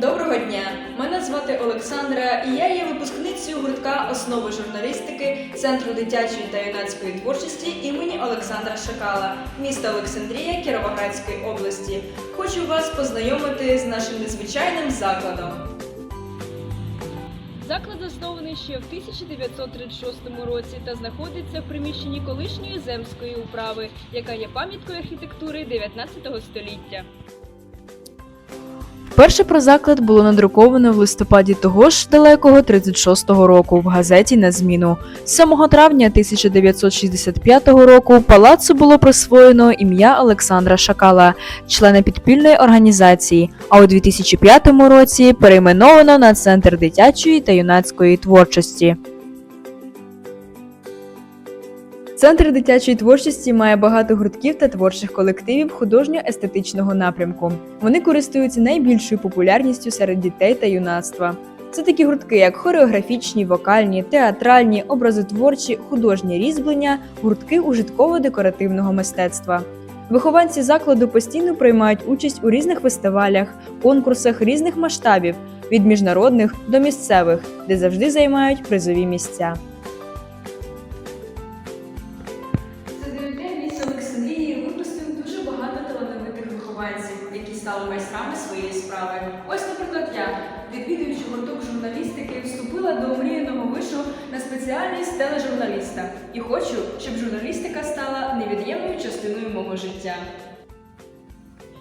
Доброго дня! Мене звати Олександра, і я є випускницею гуртка основи журналістики Центру дитячої та юнацької творчості імені Олександра Шакала, міста Олександрія Кіровоградської області. Хочу вас познайомити з нашим незвичайним закладом. Заклад заснований ще в 1936 році та знаходиться в приміщенні колишньої земської управи, яка є пам'яткою архітектури 19 століття. Перше про заклад було надруковано в листопаді того ж далекого 36-го року в газеті на зміну. 7 травня 1965 року палацу було присвоєно ім'я Олександра Шакала, члена підпільної організації. А у 2005 році перейменовано на центр дитячої та юнацької творчості. Центр дитячої творчості має багато гуртків та творчих колективів художньо-естетичного напрямку. Вони користуються найбільшою популярністю серед дітей та юнацтва. Це такі гуртки, як хореографічні, вокальні, театральні, образотворчі, художні різьблення, гуртки ужитково-декоративного мистецтва. Вихованці закладу постійно приймають участь у різних фестивалях, конкурсах різних масштабів, від міжнародних до місцевих, де завжди займають призові місця. Талановитих які стали майстрами своєї справи. Ось, наприклад, я, відвідуючи гурток журналістики, вступила до омріяного вишу на спеціальність тележурналіста і хочу, щоб журналістика стала невід'ємною частиною мого життя.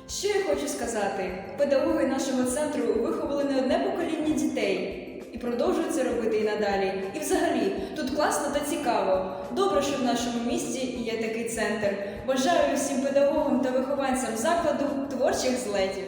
Що я хочу сказати? Педагоги нашого центру виховали не одне покоління дітей. І продовжують це робити і надалі. І взагалі, тут класно та цікаво. Добре, що в нашому місті є такий центр. Бажаю всім педагогам та вихованцям закладу творчих злетів.